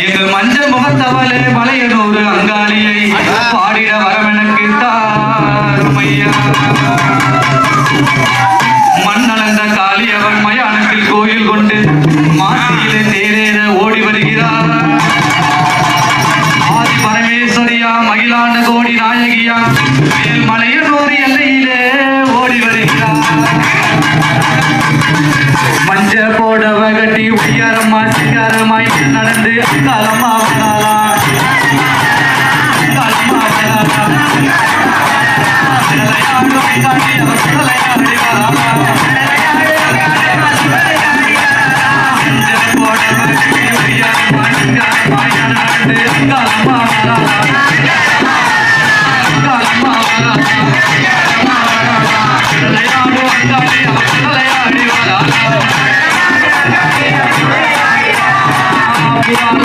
எங்கள் மஞ்ச முகத்தவளே மலையனூர் அங்காளியை பாடிட வரமெனக்கு தாருமையா மண்ணளந்த காளியவன் மயானத்தில் கோயில் கொண்டு மாசியிலே தேரேற ஓடி வருகிறார். ஆதி பரமேஸ்வரியா மகிழாண்ட கோடி நாயகியா மேல் மலையனூர் எல்லையிலே ஓடி வருகிறார். மஞ்ச போடவ கட்டி உயரமா சிகரமாய் நட I'm la la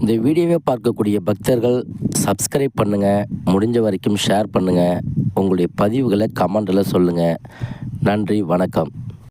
இந்த வீடியோவை பார்க்கக்கூடிய பக்தர்கள் சப்ஸ்கிரைப் பண்ணுங்கள் முடிஞ்ச வரைக்கும் ஷேர் பண்ணுங்கள் உங்களுடைய பதிவுகளை கமெண்டில் சொல்லுங்கள் நன்றி வணக்கம்.